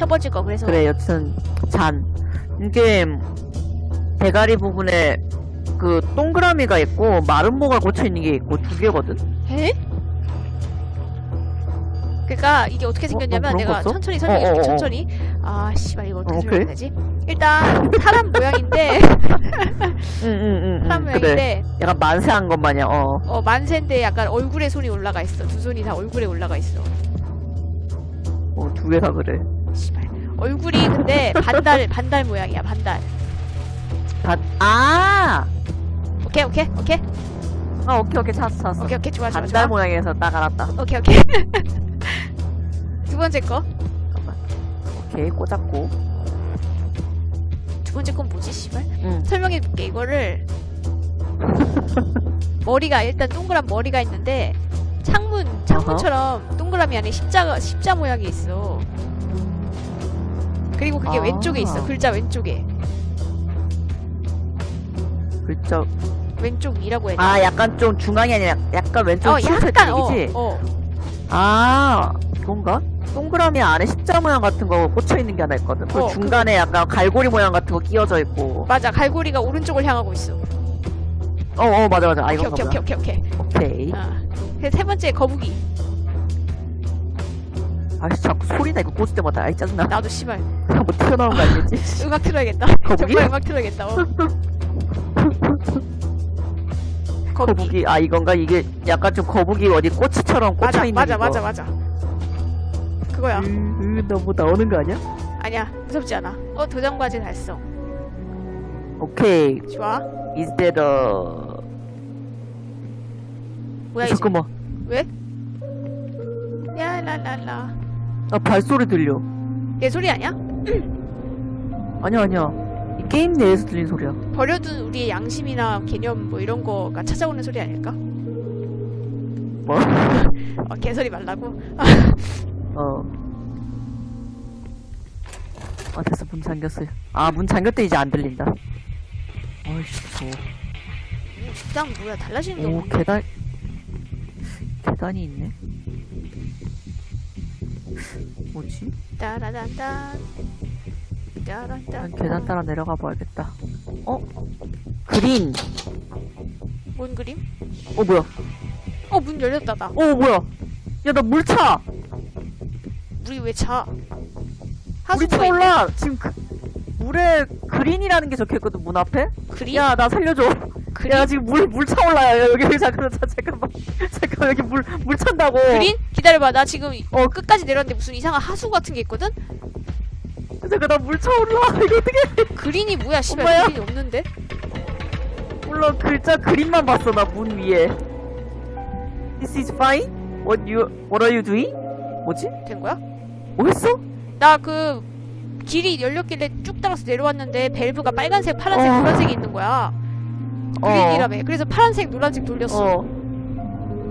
첫 번째 거 그래서 그래 여튼 잔 이게 대가리 부분에 그 동그라미가 있고 마른 모가 꽂혀 있는 게 있고 두 개거든. 에? 그니까 이게 어떻게 생겼냐면 어, 내가 거 있어? 천천히 설명해 줄게 어, 어, 어. 천천히 아 씨발 이거 어떻게 어, 설명해야 오케이. 되지? 일단 사람 모양인데 응응응. 사람 그래. 모양인데 약간 만세한 것 마냥. 어. 어 만세인데 약간 얼굴에 손이 올라가 있어 두 손이 다 얼굴에 올라가 있어 어, 두개다 그래. 씨발 얼굴이 근데 반달 반달 모양이야 반달 다, 아! 오케이 오케이 오케이 아, 오케이, 오케이, 찾았어, 찾았어. 오케이 오케이 좋아 좋아 반달 좋아 모양에서 딱 알았다. 오케이 오케이 두 번째 거 두. 오케이, 꽂았고. 번째 건 뭐지 씨발 응. 설명해줄게 이거를 머리가 일단 동그란 머리가 있는데 창문 창문처럼 동그라미 안에 십자가 십자 모양이 있어. 그리고 그게 아. 왼쪽에 있어. 글자 왼쪽에 글자. 왼쪽 위라고 해야 되나? 아, 약간 좀 중앙이 아니라 약간 왼쪽 어 치우쳐 약간 어, 얘기지? 어 아, 그건가? 동그라미 안에 십자 모양 같은 거 꽂혀 있는 게 하나 있거든. 그리고 어, 중간에 약간 갈고리 모양 같은 거 끼워져 있고. 맞아 갈고리가 오른쪽을 향하고 있어. 어, 어, 맞아, 맞아. 아, 오케이 이건가 오케이. 오케이 오케이 오케이. 오케이. 아. 그래서 세 번째 거북이. 아씨, 자꾸 소리 나, 이거 꽂을 때마다. 아이, 짜증나. 나도 씨발 뭐 튀어나온 거 아니겠지? 음악 틀어야겠다. 거북이? 정말 음악 틀어야겠다. 어. 거북이. 아, 이건가? 이게 약간 좀 거북이 어디 꼬치처럼 꽂혀 맞아 있는 맞아 이거. 맞아 맞아. 그거야. 으, 으, 너뭐 나오는 거 아니야? 아니야 무섭지 않아. 어 도전 과제 달성. 오케이. 좋아. Is that a... 뭐야 이제? 잠깐만. 왜? 야라라라. 나 발소리 들려. 얘 소리 아니야? 아니야, 아니야. 이 게임 내에서 들린 소리야. 버려둔 우리의 양심이나 개념 뭐 이런 거가 찾아오는 소리 아닐까? 뭐? 어, 개소리 말라고? 어. 아, 됐어. 문 잠겼어요. 아, 문 잠겼대 이제 안 들린다. 아이씨, 무서워. 오, 식당 뭐야 달라지는 게 오, 없는데? 계단. 계단이 있네. 뭐지? 따라단단. 따란단. 난 계단 따라 내려가 봐야겠다. 어? 그린. 뭔 그림? 어, 뭐야? 어 문 열렸다 나. 어, 뭐야? 야, 나 물 차! 물이 왜 차? 물이 차올라! 지금 그, 물에 그린이라는 게 적혀 있거든, 문 앞에? 그림? 야, 나 살려줘. 그림? 야, 지금 물, 물 차 올라요. 여기, 여기, 잠깐만, 자, 잠깐만. 여기 물, 물 찬다고. 그린? 기다려봐 나 지금 어. 끝까지 내렸는데 무슨 이상한 하수 같은 게 있거든? 잠깐, 나물 차올라. 이거 어떻게. 그린이 뭐야 씨발 엄마야? 그린이 없는데? 몰라, 글자 그림만 봤어, 나 문 위에. This is fine? What you, what are you doing? 뭐지? 된 거야? 뭐 했어? 나 그 길이 열렸길래 쭉 따라서 내려왔는데 밸브가 빨간색, 파란색, 어. 노란색이 있는 거야. 그린이라며. 그래서 파란색, 노란색 돌렸어. 어.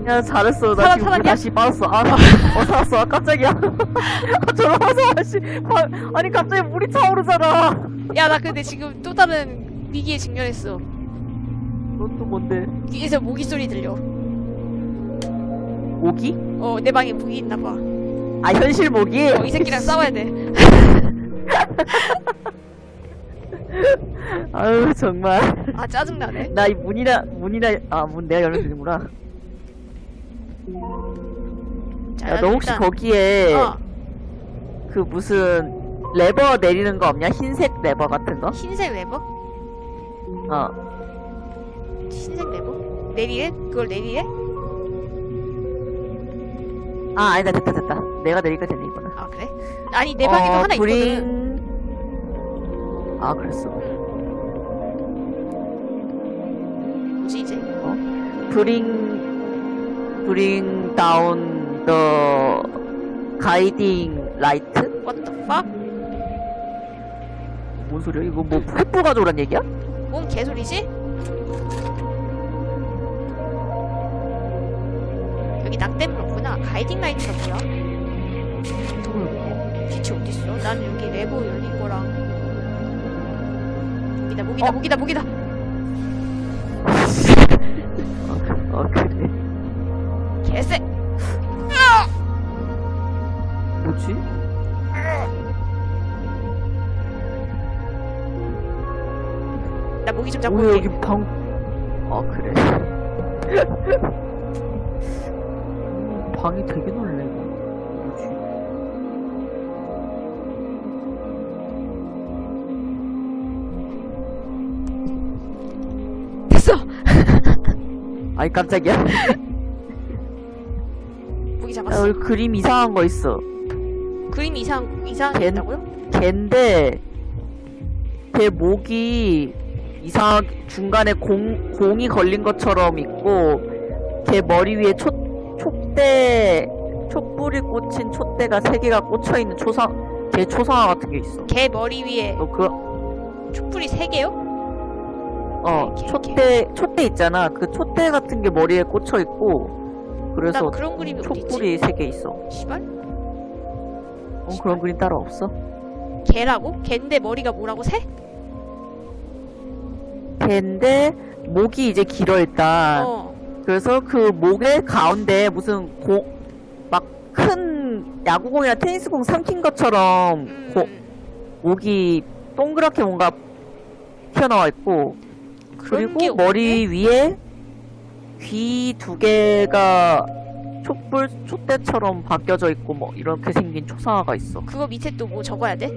야, 잘했어. 나 살아- 지금 물 살았냐? 다시 빠졌어. 아, 어, 살았어. 아, 깜짝이야. 아, 아씨. 아, 아니, 갑자기 물이 차오르잖아. 야, 나 근데 지금 또 다른 위기에 직면했어. 넌 또 뭔데? 위에서 모기 소리 들려. 모기? 어, 내 방에 모기 있나 봐. 아, 현실 모기? 어, 이 새끼랑 싸워야 돼. 아유, 정말. 아, 짜증 나네. 나 이 문이나, 문이나, 아, 문 내가 열면 되는구나. 자, 야, 너 혹시 일단- 거기에 어, 그 무슨 레버 내리는 거 없냐? 흰색 레버 같은 거? 흰색 레버? 어. 흰색 레버? 내리래? 그걸 내리래? 아, 아니다, 됐다, 됐다. 내가 내리니까 되네, 이거는. 아, 그래? 아니, 내 방에도 어, 하나 있거든. 브링... 아, 그랬어. 뭐지, 이제? bring bring down the guiding light? What the fuck? 뭔 소리야? 이거 뭐 횃불 가져오란 얘기야? 뭔 개소리지? 여기 낙댐물 없구나. 가이딩 라이트가 뭐야? 빛이 어딨어? 나는 여기 레버 열린 거랑 모기다 모기다 어? 모기다 모기다 어 그래. 에세 뭐지? 나 모기 좀 잡고 왜 올게. 여기 방? 아 그래. 방이 되게 넓네. 뭐지? 됐어 아이 깜짝이야. 여기 그림 이상한 거 있어. 그림 이상 이상한 게 걘- 있다고요? 걘데, 걔 목이 이상, 중간에 공, 공이 걸린 것처럼 있고, 걔 머리 위에 초, 촉대, 촛불이 꽂힌 촛대가 세 개가 꽂혀 있는 초상, 걔 초상화 같은 게 있어. 개 머리 위에 너 그, 촛불이 세 개요? 어, 개, 개, 촛대, 촛대 있잖아. 그 촛대 같은 게 머리에 꽂혀 있고, 나 그래서 그런 그림이? 촛불이 세 개 있어. 시발? 어, 그런 그림 따로 없어? 개라고? 개인데 머리가 뭐라고 새? 걔인데, 목이 이제 길어, 일단. 어. 그래서 그 목의 가운데 무슨 공, 막 큰 야구공이나 테니스공 삼킨 것처럼 음. 고- 목이 동그랗게 뭔가 튀어나와 있고, 그런 게 그리고 머리 위에 귀 두 개가 촛불, 촛대처럼 바뀌어져 있고, 뭐, 이렇게 생긴 초상화가 있어. 그거 밑에 또 뭐 적어야 돼?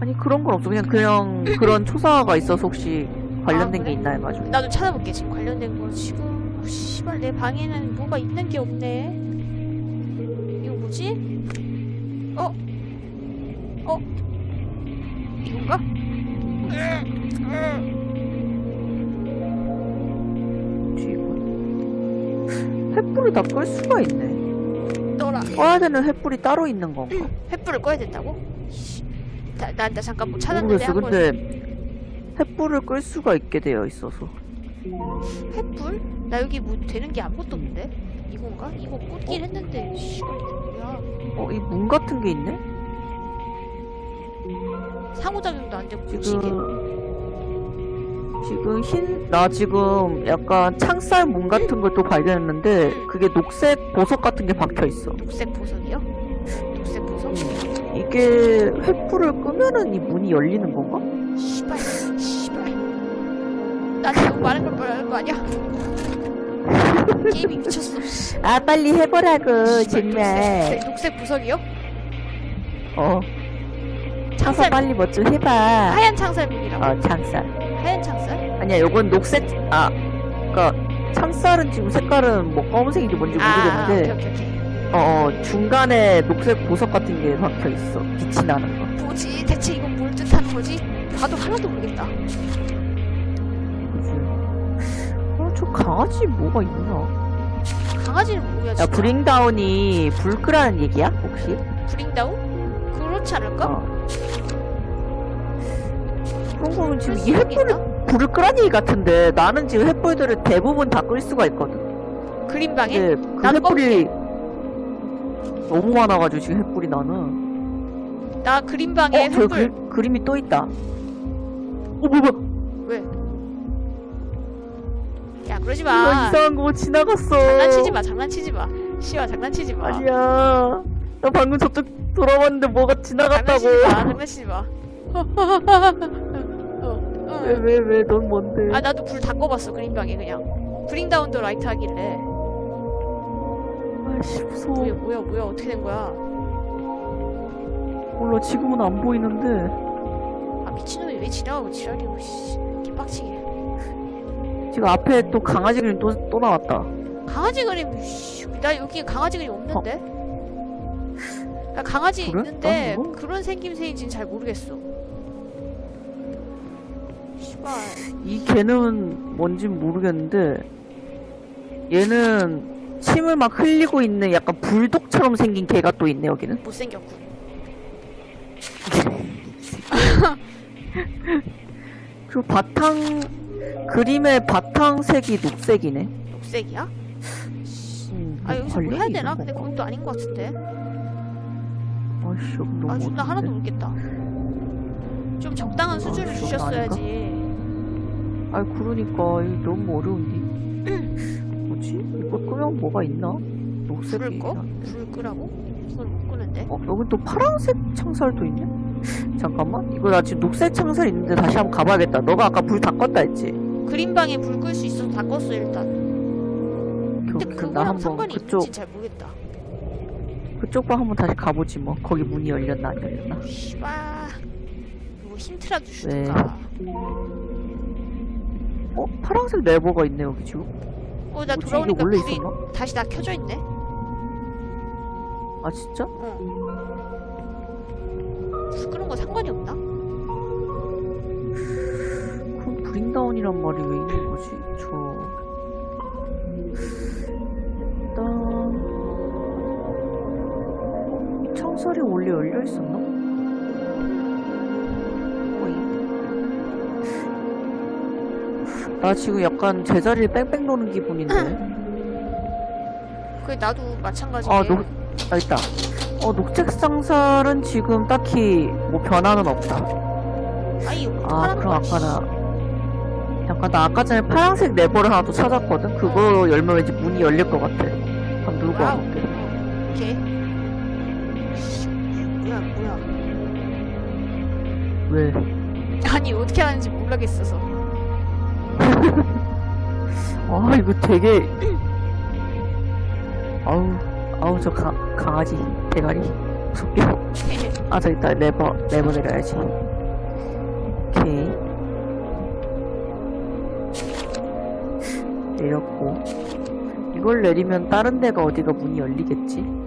아니, 그런 건 없어. 그냥, 그냥 그런 초상화가 있어서 혹시 관련된 아, 게 그래? 있나 해가지고. 나도 찾아볼게 지금 관련된 거 지금 어, 씨발 내 방에는 뭐가 있는 게 없네 이거 뭐지? 어? 어? 이건가? 횃불을 다 끌 수가 있네. 너라 꺼야 되는 횃불이 따로 있는 건가? 횃불을 꺼야 된다고? 씨. 나, 나, 나 잠깐 뭐 찾았는데 모르겠어. 한 번 근데 횃불을 끌 수가 있게 되어 있어서. 횃불? 나 여기 뭐 되는 게 아무것도 없는데? 이건가? 이거 꽂긴 했는데 씨발 이게 뭐야 어, 이 문 같은 게 있네? 상호작용도 안 되고 지금 지금 흰 나 지금 약간 창살 문 같은 걸 또 발견했는데 그게 녹색 보석 같은 게 박혀 있어. 녹색 보석이요? 녹색 보석? 이게 횃불을 끄면은 이 문이 열리는 건가? 씨발 씨발 나한테 너무 많은 걸 말하는 거 아니야? 게임이 미쳤어 씨. 아 빨리 해보라고 씨발, 녹색, 녹색 보석이요? 어 창살 빨리 뭐 좀 해봐. 하얀 창살문이라고 어 창살. 하얀 창살? 아니야 요건 녹색 아 그니까 창살은 지금 색깔은 뭐 검은색인지 뭔지 아 모르겠는데 오케이 오케이 오케이 어, 어 중간에 녹색 보석 같은 게 박혀 있어 빛이 나는 거. 뭐지 대체 이건 뭘 뜻하는 거지? 봐도 하나도 모르겠다? 어, 저 강아지 뭐가 있나? 강아지는 뭐야 야, 진짜 브링다운이 불 끄라는 얘기야? 혹시? 브링다운? 그렇지 않을까? 어. 그런 거면 지금 쓸이 있겠나? 불을 얘기 같은데 나는 지금 횃불들을 대부분 다 끌 수가 있거든. 그림방에? 근데 그 나도 횃불이 너무 많아가지고 지금 횃불이 나는. 나 그림방에 어, 저 횃불 그, 그림이 또 있다. 어, 뭐, 뭐, 왜? 야 그러지 이거 마 이상한 거 지나갔어. 장난치지 마 장난치지 마 씨와 장난치지 마 아니야. 나 방금 저쪽 돌아봤는데 뭐가 지나갔다고. 장난치지 마 장난치지 마. 왜, 왜, 왜, 넌 뭔데? 아 나도 불 다 꺼봤어 그림방에 그냥 브링 다운 더 라이트 하길래 아이씨, 무서워. 뭐야 뭐야 뭐야 어떻게 된 거야 몰라, 지금은 안 보이는데. 아 미친놈이 왜 지나가고 지랄이고 씨 개빡치게 지금 앞에 또 강아지 그림 또, 또 나왔다. 강아지 그림 씨, 나 여기 강아지 그림 없는데 나 강아지 그래? 있는데 이거? 그런 생김새인지는 잘 모르겠어 이 개는 뭔진 모르겠는데, 얘는 침을 막 흘리고 있는 약간 불독처럼 생긴 개가 또 있네, 여기는. 못생겼군 그리고 바탕, 그림의 바탕색이 녹색이네. 녹색이야? 음, 아 여기서 뭐 해야 있는 되나? 근데 건가? 그건 또 아닌 것 같은데 아이씨, 여기 너무 아 존나 하나도. 모르겠다 좀 적당한 수준을 아, 그건 주셨어야지 아이, 그러니까, 이거 너무 어려운데. 뭐지? 이거 끄면 뭐가 있나? 녹색이. 불을 꺼? 불 끄라고? 이걸 못 끄는데 어, 여긴 또 파란색 창살도 있네? 잠깐만 이거 나 지금 녹색 창살 있는데 다시 한번 가봐야겠다 너가 아까 불 다 껐다 했지? 그린방에 불 끌 수 있어서 다 껐어 일단. 근데 그, 그럼 나 그거랑 한번 상관이 그쪽 있는지 잘 모르겠다. 그쪽 방 한번 다시 가보지 뭐 거기 문이 열렸나 안 열렸나 씨발. 이거 힌트라도 네. 주든가. 어? 파란색 레버가 있네 여기 지금 어, 나 뭐지? 돌아오니까 이거 원래 불이 있었나? 다시 다 켜져 있네. 아 진짜? 어. 불 끄는 거 상관이 없나? 그럼 브링다운이란 말이 왜 있는 거지? 저 일단 이 창살이 원래 열려 있었나? 나 지금 약간 제자리에 뺑뺑 도는 기분인데. 그게 나도 마찬가지네. 아, 녹, 아, 있다. 어, 녹색 상살은 지금 딱히 뭐 변화는 없다. 이거 아, 그럼. 아까 나. 잠깐, 나 아까 전에 파란색 레버를 하나 또 찾았거든? 그거 열면 왠지 문이 열릴 것 같아. 한번 누르고 와우. 와볼게. 오케이. 씨, 뭐야, 뭐야. 왜? 아니, 어떻게 하는지 모르겠어서. 아, 이거 되게. 아우, 아우, 저 가, 강아지, 대가리. 무섭게. 아, 저기 있다. 레버, 레버 내려야지. 오케이. 내렸고. 이걸 내리면 다른 데가 어디가 문이 열리겠지?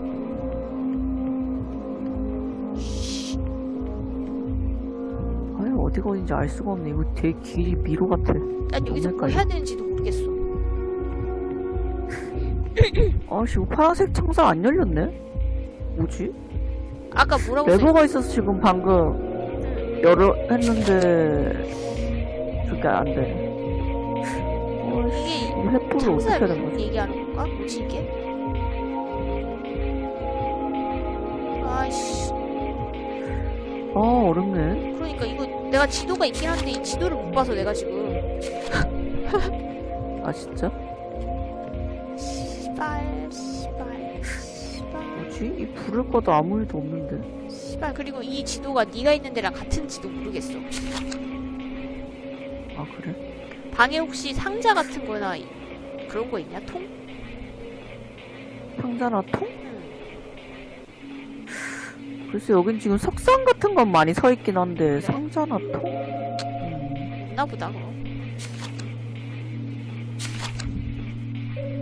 어딘지 알 수가 없네. 이거 되게 길이 미로 같아. 난 여기서 뭐. 해야 되는지도 모르겠어. 아, 지금 파란색 창살 안 열렸네? 뭐지? 아까 뭐라고 써 레버가 있어서 지금 방금 응. 열어 했는데 그게 안 씨, 이게 이 횃불을 어떻게 해야 되는 거지? 얘기하는 건가? 뭐지 이게? 아이씨. 아, 어렵네. 그러니까 이거 내가 지도가 있긴 한데 이 지도를 못 봐서 내가 지금 아, 진짜? 씨발 씨발 씨발 뭐지? 이 불을 꺼도 아무 일도 없는데. 씨발 그리고 이 지도가 네가 있는 데랑 같은지도 모르겠어. 아, 그래? 방에 혹시 상자 같은 거나 이- 그런 거 있냐? 통? 상자나 통? 응. 글쎄, 여긴 지금 석상 같은 건 많이 서 있긴 한데, 상자나 통? 음, 없나 보다 그럼.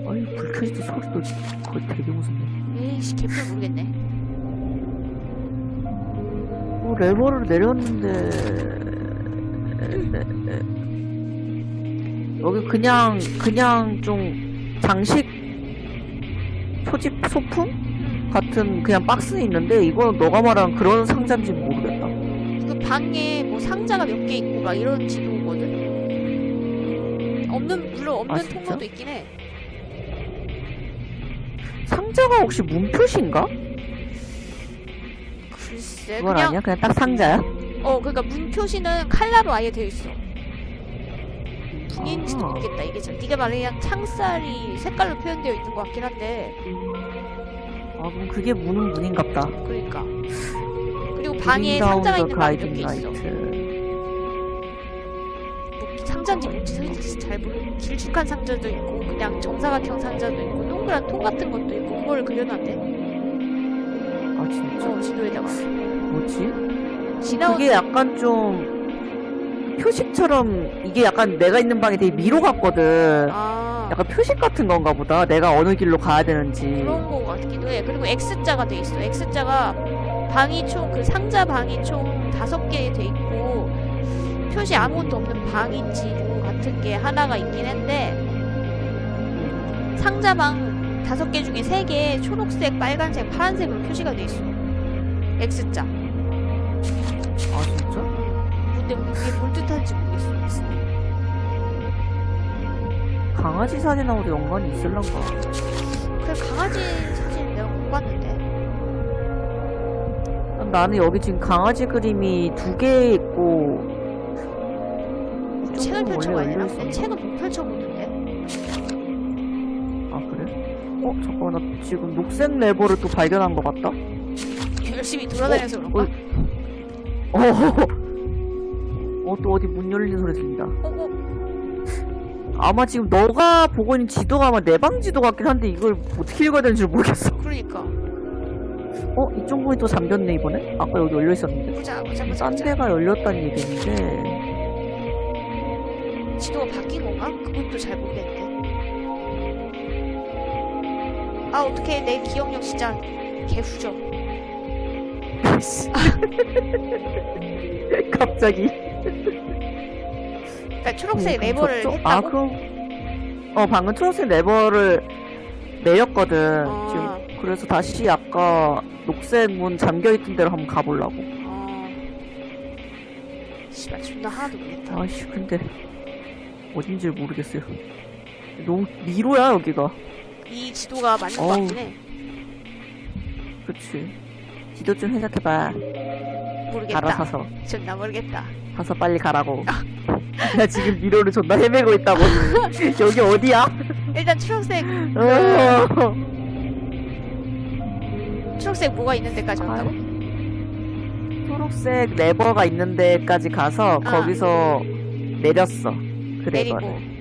아니, 불 켜질 때 소리도 거의 되게 무섭네. 에이씨 개뿔 모르겠네. 어, 레버를 내렸는데 여기 그냥 그냥 좀 장식 소집 소품 같은 그냥 박스 있는데 이거 너가 말한 그런 상자인지 모르겠다. 그 방에 뭐 상자가 몇 개 있고 막 이런 지도거든. 없는 물론 없는 아, 진짜? 통로도 있긴 해. 상자가 혹시 문표시인가? 글쎄 그건 그냥 아니야? 그냥 딱 상자야? 어 그러니까 문 표시는 칼라로 아예 되어 있어. 분인지도 아. 모르겠다 이게 참 네가 말한 그냥 창살이 색깔로 표현되어 있는 것 같긴 한데 아 그럼 그게 문은 문인갑다. 그러니까 그리고 방에 상자가 있는 방이 몇개 있어. 뭐 상자인지 뭔지 잘 모르. 길쭉한 상자도 있고 그냥 정사각형 상자도 있고 동그란 통 같은 것도 있고 그걸 그려놨네. 아 진짜 어 지도에다가 뭐지? 지나온 그게 약간 좀 표식처럼 이게 약간 내가 있는 방이 되게 미로 같거든. 아 약간 표식 같은 건가 보다. 내가 어느 길로 가야 되는지. 그런 거 같기도 해. 그리고 X자가 돼 있어. X자가 방이 총 그 상자 방이 총 다섯 개 돼 있고 표시 아무것도 없는 방인지 같은 게 하나가 있긴 한데 상자 방 다섯 개 중에 세 개 초록색, 빨간색, 파란색으로 표시가 돼 있어. X자. 아 진짜? 근데 이게 뭘 뜻하는지 모르겠어. 강아지 사진하고도 연관이 있을란가? 그 강아지 사진 내가 못 봤는데. 나는 여기 지금 강아지 그림이 두 개 있고 책을 조금 펼쳐봐야 되나? 내? 책은 못 펼쳐보는데. 아 그래? 어 잠깐만 나 지금 녹색 레버를 또 발견한 것 같다. 열심히 돌아다녀서 그런가? 어, 어, 어, 또 어디 문 열리는 소리 들린다. 어, 어, 아마 지금 너가 보고 있는 지도가 아마 내방 지도 같긴 한데 이걸 어떻게 읽어야 되는지 모르겠어. 그러니까. 어? 이쪽 문이 또 잠겼네, 이번에? 아까 여기 열려 있었는데. 보자, 보자, 보자. 딴 보자. 데가 열렸다는 얘기인데. 지도가 바뀐 건가? 그것도 잘 모르겠네. 아, 어떡해. 내 기억력 진짜 개후져. 갑자기. 그러니까 초록색 음, 레버를 저쪽- 했다고? 아, 그럼. 어, 방금 초록색 레버를 내렸거든. 어. 지금. 그래서 다시 아까 녹색 문 잠겨있던 데로 한번 가보려고. 어. 씨발, 존나 하나도 모르겠다. 아이씨, 근데. 어딘지 모르겠어요. 너무 미로야, 여기가. 이 지도가 맞는 것 어우. 같긴 해. 그치. 지도 좀 해석해봐. 모르겠다. 가라 사서. 존나 모르겠다. 사서 빨리 가라고. 나 지금 미로를 존나 헤매고 있다고. 여기 어디야? 일단 초록색, 어. 초록색 뭐가 있는 데까지 왔다고? 초록색 레버가 있는 데까지 가서 아. 거기서 내렸어. 그 내리고. 레버를.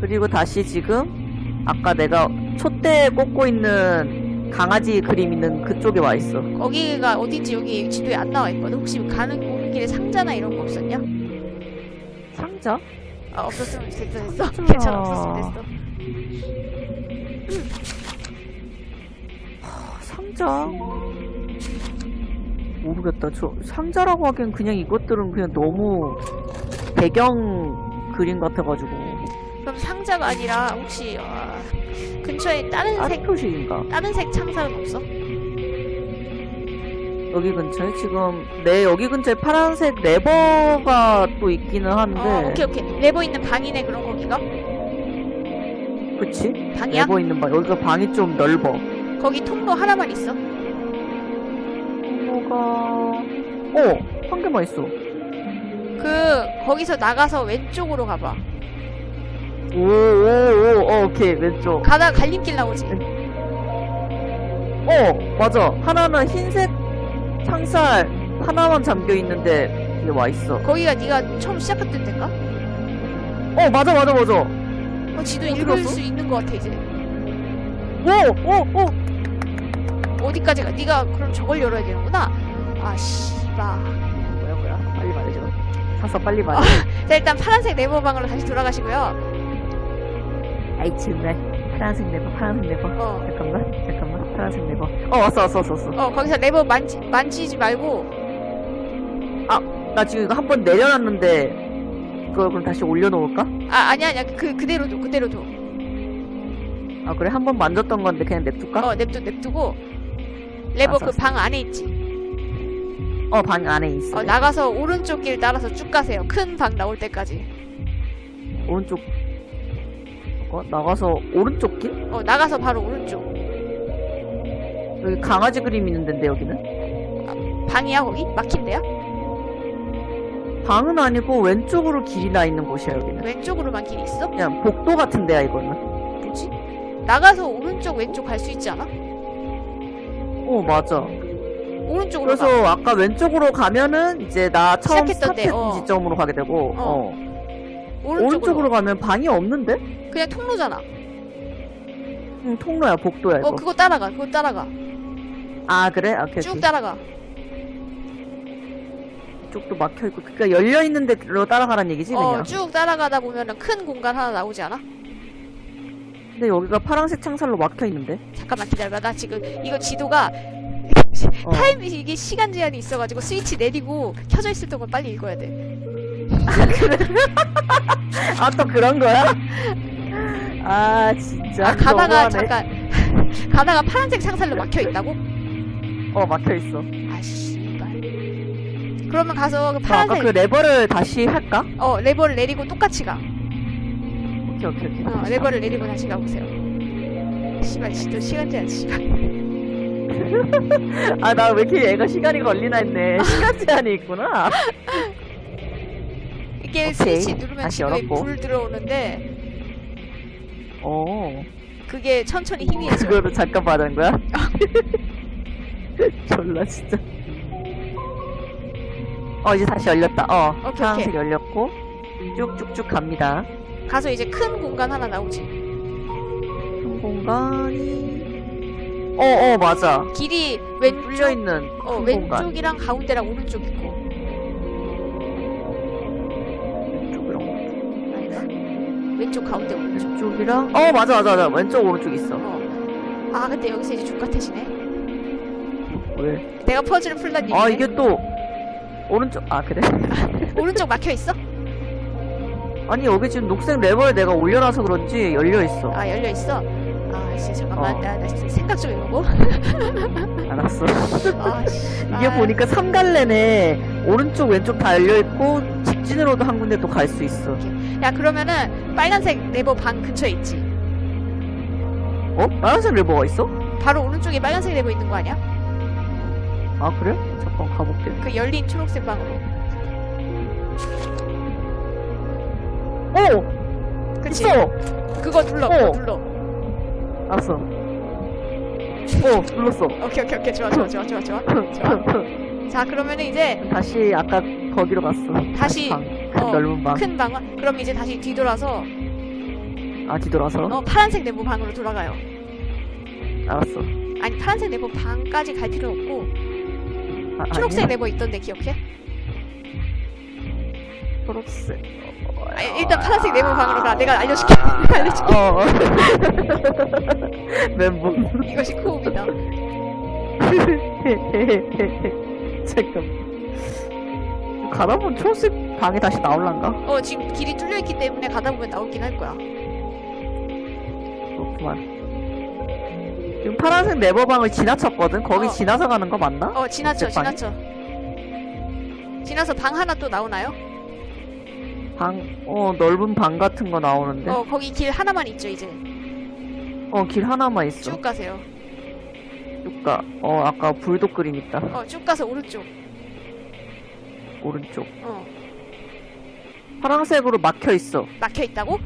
그리고 다시 지금 아까 내가 촛대 꽂고 있는 강아지 그림 있는 그쪽에 와 있어. 거기가 어딘지 여기 지도에 안 나와 있거든. 혹시 가는 오는 길에 상자나 이런 거 없었냐? 상자? 아 없었으면 됐어 됐어. 상자. 괜찮아 없었으면 됐어. 아, 상자? 모르겠다. 저 상자라고 하기엔 그냥 이것들은 그냥 너무 배경 그림 같아가지고 그럼 상자가 아니라 혹시 아, 근처에 다른 다른 색 표식인가? 다른 색 창살은 없어? 여기 근처에 지금 내 여기 근처에 파란색 레버가 또 있기는 한데 어 오케이 오케이 레버 있는 방이네 그런 거기가 그치? 방이야? 레버 있는 방 여기가 방이 좀 넓어 거기 통로 하나만 있어. 뭐가 어한 개만 있어 그 거기서 나가서 왼쪽으로 가봐. 오오오 어, 오케이 왼쪽 가다 갈림길 나오지. 어 맞아 하나는 흰색 창살 하나만 잠겨 있는데 이게 와 있어 거기가 네가 처음 시작했던 데인가? 어 맞아 맞아 맞아 어 지도 어, 읽을 들었어? 수 있는 것 같아 이제. 오오 오 어디까지 가? 네가 그럼 저걸 열어야 되는구나. 아 씨바. 뭐야 뭐야 빨리 말해줘 사서 빨리 말해 자 일단 파란색 레버 방으로 다시 돌아가시고요. 아이 정말 파란색 레버 파란색 레버 어. 잠깐만 잠깐만 파란색 레버 어 왔어 왔어 왔어 왔어 어 거기서 레버 만지 만지지 말고 나 지금 이거 한 번 내려놨는데 그걸 그럼 다시 올려놓을까? 아 아니야 아니야 그 그대로 둬 그대로 둬. 아 그래 한 번 만졌던 건데 그냥 냅둘까? 어 냅두 냅두고 레버 알았어, 그 방 안에 있지. 어 방 안에 있어 어 나가서 오른쪽 길 따라서 쭉 가세요. 큰 방 나올 때까지. 오른쪽 어 나가서 오른쪽 길? 어 나가서 바로 오른쪽. 여기 강아지 그림 있는 데인데 여기는? 방이야 거기? 막힌 데야? 방은 아니고 왼쪽으로 길이 나 있는 곳이야 여기는 왼쪽으로만 길이 있어? 그냥 복도 같은 데야 이거는 뭐지? 나가서 오른쪽 왼쪽 갈 수 있지 않아? 어 맞아 오른쪽으로 그래서 가. 아까 왼쪽으로 가면은 이제 나 처음 시작했던 데, 스타트했던 어. 지점으로 가게 되고 어. 어. 오른쪽으로. 오른쪽으로 가면 방이 없는데? 그냥 통로잖아. 응 통로야 복도야 이거 어 그거 따라가. 그거 따라가. 아 그래? 아 오케이 쭉 오케이. 따라가. 이쪽도 막혀 있고 그니까 열려 있는 데로 따라가란 얘기지 그냥 어 쭉 따라가다 보면은 큰 공간 하나 나오지 않아? 근데 여기가 파란색 창살로 막혀 있는데 잠깐만 기다려봐. 나 지금 이거 지도가 어. 타임 이게 시간 제한이 있어가지고 스위치 내리고 켜져 있을 동안 빨리 읽어야 돼. 아 또 그런 거야? 아 진짜 아 가다가 너무하네. 잠깐 가다가 파란색 창살로 막혀 있다고? 어 막혀 있어 아 씨발. 그러면 가서 그 그럼 아까 파란색 그 레버를 다시 할까? 어 레버를 내리고 똑같이 가. 오케이 오케이 오케이 어 레버를 내리고 다시 가보세요. 씨발 지도 시간 제한 씨발. 아나 왜 이렇게 얘가 시간이 걸리나 했네 시간 제한이 있구나 이게 오케이. 스위치 누르면 다시 지도에 열었고. 불 들어오는데 어 그게 천천히 희미해져. 그거를 잠깐 받은 거야? 졸라 진짜 어 이제 다시 열렸다. 어 오케이, 파란색 오케이. 열렸고 쭉쭉쭉 갑니다. 가서 이제 큰 공간 하나 나오지. 큰 공간이 어어 맞아. 길이 왼쪽, 뚫려 있는 어, 큰 공간. 왼쪽이랑 가운데랑 오른쪽 있고. 왼쪽이랑? 왼쪽 가운데 오른쪽. 왼쪽이랑 어 맞아 맞아 맞아 왼쪽 오른쪽 있어. 어. 아 근데 여기서 이제 족같아지네. 왜? 내가 퍼즐을 얘기네. 아 이게 또 오른쪽 아 그래? 오른쪽 막혀 있어? 아니 여기 지금 녹색 레버를 내가 올려놔서 그런지 열려 있어. 아 열려 있어. 아씨 잠깐만 어. 나, 나 생각 좀 해보고. 알았어. 아, 씨. 이게 아, 보니까 삼갈래네 오른쪽 왼쪽 다 열려 있고 직진으로도 한 군데 또 갈 수 있어. 야 그러면은 빨간색 레버 방 근처에 있지. 어? 빨간색 레버가 있어? 바로 오른쪽에 빨간색 레버 있는 거 아니야? 아 그래? 잠깐 가볼게. 그 열린 초록색 방으로. 오 그치? 있어. 그거 눌러. 어. 그거 눌러. 알았어. 어 눌렀어. 오케이 오케이 오케이 좋아 좋아 좋아 좋아 좋아. 좋아. 자 그러면은 이제 다시 아까 거기로 갔어. 다시, 방, 큰 어, 넓은 방. 큰 방은 그럼 이제 다시 뒤돌아서 아 뒤돌아서. 어 파란색 레버 방으로 돌아가요. 알았어. 아니 파란색 레버 방까지 갈 필요 없고 아, 초록색 아니야? 레버 있던데 기억해? 초록색. 아, 일단 파란색 레버 방으로 가. 내가 알려줄게. 내가 알려줄게. 어. 멘붕. 이것이 코옵이다. 잠깐. 가다 보면 초록색 방에 다시 나올란가? 어 지금 길이 뚫려 있기 때문에 가다 보면 나오긴 할 거야. 그렇구만. 지금 파란색 네버방을 지나쳤거든? 거기 어. 지나서 가는 거 맞나? 어 지나쳐 방이? 지나쳐. 지나서 방 하나 또 나오나요? 방, 어, 넓은 방 같은 거 나오는데? 어 거기 길 하나만 있죠 이제. 어, 길 하나만 있어. 쭉 가세요. 쭉 가. 어, 아까 불도 그림 있다. 어 쭉 가서 오른쪽. 오른쪽. 어 파란색으로 막혀 있어. 막혀 있다고?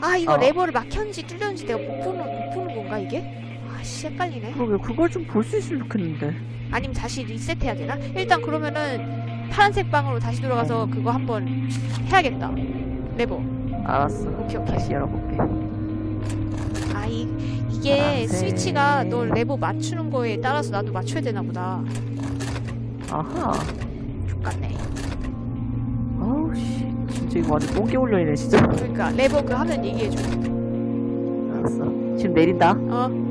아 이거 어. 레버를 막혔는지 뚫렸는지 내가 못 보는 못 보는 건가 이게? 아씨 헷갈리네. 그러게, 그걸 좀 볼 수 있으면 좋겠는데. 아니면 다시 리셋해야 되나? 일단 그러면은 파란색 방으로 다시 돌아가서 그거 한번 해야겠다. 레버. 알았어. 오케이 오케이. 다시 열어볼게. 아 이, 이게 파란색. 스위치가 너 레버 맞추는 거에 따라서 나도 맞춰야 되나 보다. 아하. 죽겠네. 아우, 씨. 진짜 이거 완전 똥개 올려있네, 진짜. 그러니까 레버 그 하면 얘기해줘. 알았어. 지금 내린다. 어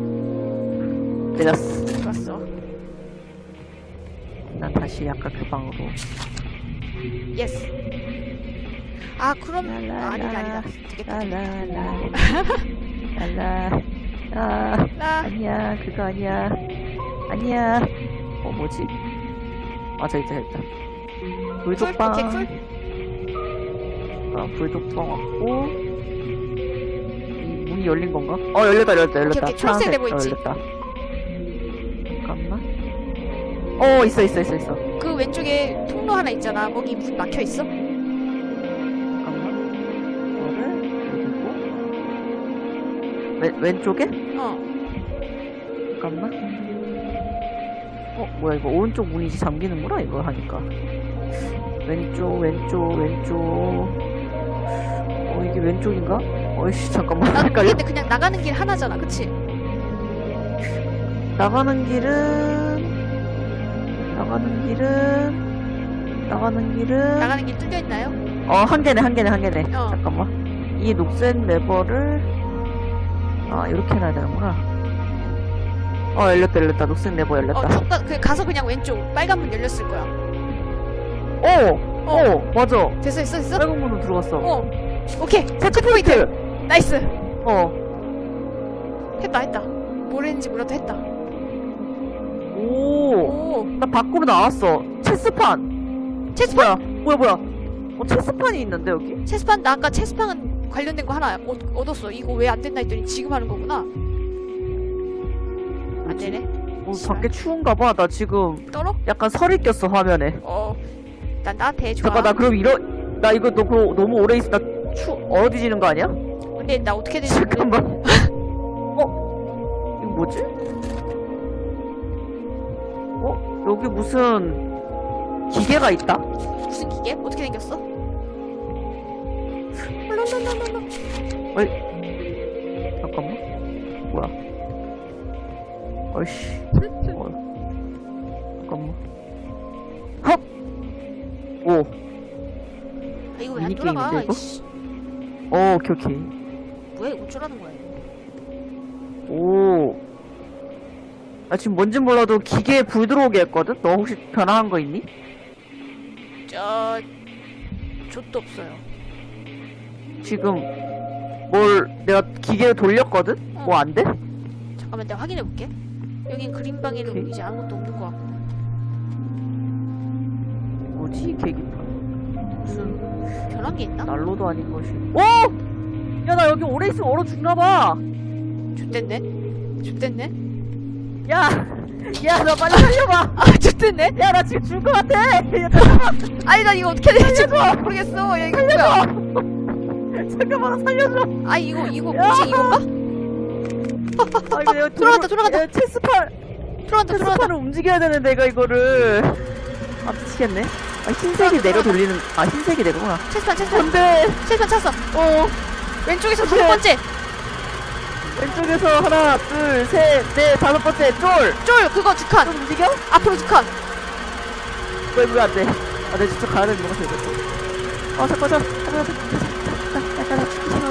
내렸어. 좋았어. 난 다시 아까 그 방으로. 예스. 아 그럼 아, 아니다 아니다. 되겠다. 라라라. 랄라. 아, 나 아니야. 그거 아니야. 아니야. 어, 뭐지? 맞아, 있다, 있다. 풀? 오케이 불독방. 풀? 아, 불독방 왔고. 이 문이 열린 건가? 어, 열렸다, 열렸다, 열렸다. 오케이, 초록색 파란색, 레버 어, 있지? 열렸다. 어, 있어, 있어, 있어, 있어. 그 왼쪽에 통로 하나 있잖아. 거기 문 막혀 있어? 잠깐만. 이거를 여기고. 왼, 왼쪽에? 어. 잠깐만. 어, 뭐야, 이거 오른쪽 문이 이제 잠기는구나, 이거 하니까. 왼쪽, 왼쪽, 왼쪽. 어, 이게 왼쪽인가? 어이씨, 잠깐만. 나도 헷갈려. 모르겠는데 그냥 나가는 길 하나잖아. 그치? 나가는 길은, 나가는 길은, 나가는 길은, 나가는 길 뚫려 있나요? 어, 한 개네, 한 개네, 한 개네. 어. 잠깐만. 이 녹색 레버를, 아, 이렇게 해놔야 되는구나. 어, 열렸다, 열렸다. 녹색 레버 열렸다. 어, 쭉 가, 그, 가서 그냥 왼쪽 빨간 문 열렸을 거야. 오! 어. 어, 맞아. 됐어, 됐어, 됐어? 빨간 문으로 들어갔어. 어. 오케이. 체크포인트! 나이스. 어. 했다, 했다. 뭘 했는지 몰라도 했다. 오. 오. 나 밖으로 나왔어. 체스판. 체스판? 뭐야, 뭐야, 뭐야. 어, 체스판이 있는데, 여기? 체스판? 나 아까 체스판 관련된 거 하나 얻, 얻었어. 이거 왜 안 된다 했더니 지금 하는 거구나. 안? 되네. 어. 밖에 추운가 봐. 나 지금 떨어? 약간 설이 꼈어, 화면에. 어. 난 나한테 좋아. 잠깐, 나 그럼 이러, 나 이거 너, 그거 너무 오래 있어. 나 추, 얼어지는 거 아니야? 근데 나 어떻게 되지? 잠깐만. 어? 여기 무슨 기계가 있다? 무슨 기계? 어떻게 생겼어? 잠깐만. 뭐야? 어이씨. 어. 잠깐만. 헉! 오. 아, 이거 왜 안 미니 돌아가? 게임인데, 이거? 이씨. 오, 오케이, 오케이. 뭐야 이거 어쩌라는 거야? 이거? 나 지금 뭔진 몰라도 기계에 불 들어오게 했거든? 너 혹시 변화한 거 있니? 저 족도 없어요. 지금 뭘 내가 기계를 돌렸거든? 뭐안 돼? 잠깐만 내가 확인해 볼게. 여긴 그림방에는 오케이. 이제 아무것도 없는 것 같고 뭐지? 이 계기판. 무슨 변한 게 있나? 난로도 아닌 것이. 오! 야, 나 여기 오래 있으면 얼어 죽나봐! 좆됐네. 좆됐네. 야! 야, 나 빨리 살려봐! 아 좆됐네. 야, 나 지금 줄것 같아! 야, 잠깐만! 아니 나 이거 어떻게 해야 될지 살려줘! 모르겠어. 야 이거 뭐야? 잠깐만, 살려줘! 아 이거 이거 야! 뭐지 이건가? 아, 이거 내가 돌아간다, 돌아간다. 야, 체스팔, 들어간다 들어간다. 체스팔을 움직여야 되는데, 내가 이거를. 아, 미치겠네. 아, 흰색이 내려 돌리는, 아, 흰색이 내려구나. 체스판 체스판 안 돼! 체스판 찼어. 어, 왼쪽에서. 다섯 번째 왼쪽에서 하나, 둘, 셋, 넷, 다섯 번째, 쫄! 쫄 그거 두 칸. 좀 움직여? 앞으로 두 칸. 왜, 왜안 돼? 아, 내가 진짜 가야 되는 거 같아, 이거. 어, 잠깐, 잠깐, 잠깐, 잠깐, 약간, 나 죽기 싫어.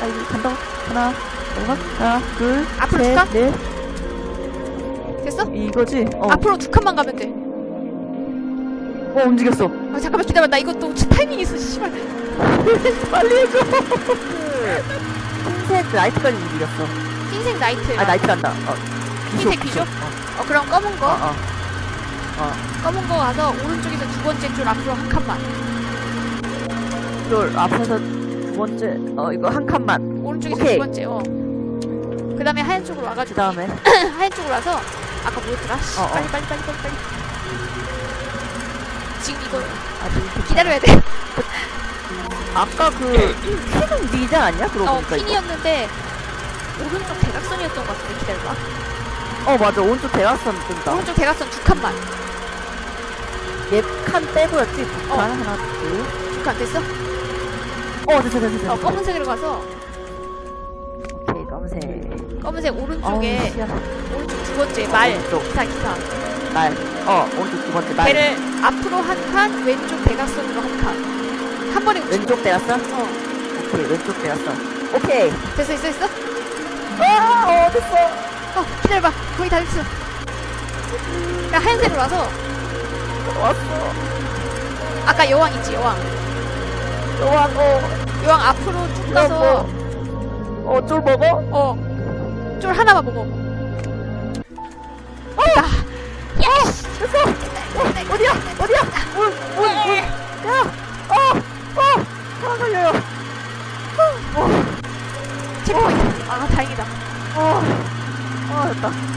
아, 이거 간다고? 하나, 잠깐만. 하나, 둘, 앞으로 셋, 줄까? 넷. 됐어? 이거지? 어, 앞으로 두 칸만 가면 돼. 어, 움직였어. 아 잠깐만 기다려 나또 타이밍 있어 씨발. 빨리 해줘. 흰색 라이트까지 움직였어. 흰색 나이트. 아, 나이트란다. 어, 흰색 비숍? 어 그럼 검은 어, 거 어, 어. 검은 거 가서 오른쪽에서 두 번째 줄 앞으로 한 칸만. 쫄, 앞에서 두 번째, 어, 이거 한 칸만. 오른쪽에서 오케이. 두 번째. 어. 그다음에 하얀 쪽으로 그 와가지고 다음에, 하얀 쪽으로 와서 아까 뭐였더라? 씨, 어, 어. 빨리 빨리 빨리 빨리 빨리. 지금 이거 아직 기다려야 돼. 아까 그, 퀸 움직이지 않았냐? 그러고 어 보니까 이거. 핀이었는데 오른쪽 대각선이었던 것 같은데 기다려봐. 어, 맞아. 오른쪽 대각선 뜬다. 오른쪽 대각선 두 칸만. 랩칸 빼고였지? 두 어. 칸, 하나, 둘. 두 칸 됐어? 어, 됐어, 됐어, 됐어. 어 검은색으로 가서 오케이, 검은색. 검은색 오른쪽에 씨야. 오른쪽 두 번째 말 오른쪽. 기사 기사. 날. 어, 오른쪽 두 번째 날. 걔를 앞으로 한 칸, 왼쪽 대각선으로 한 칸. 한 번에. 왼쪽 대각선? 어 오케이, 왼쪽 대각선. 오케이. 됐어 됐어 됐어. 아, 어, 됐어. 어 기다려봐 거의 다 됐어. 야 하얀색으로 와서 왔어. 아까 여왕 있지 여왕. 여왕, 어, 여왕 앞으로 쭉 가서 뭐. 어, 쫄 먹어? 어쫄 하나만 먹어. 됐다. 됐어. 어, 어디야? 어디야? 물, 물, 물. 야, 어, 어, 하나 살려요. 어, 체크포인트. 아 다행이다. 어, 어, 됐다.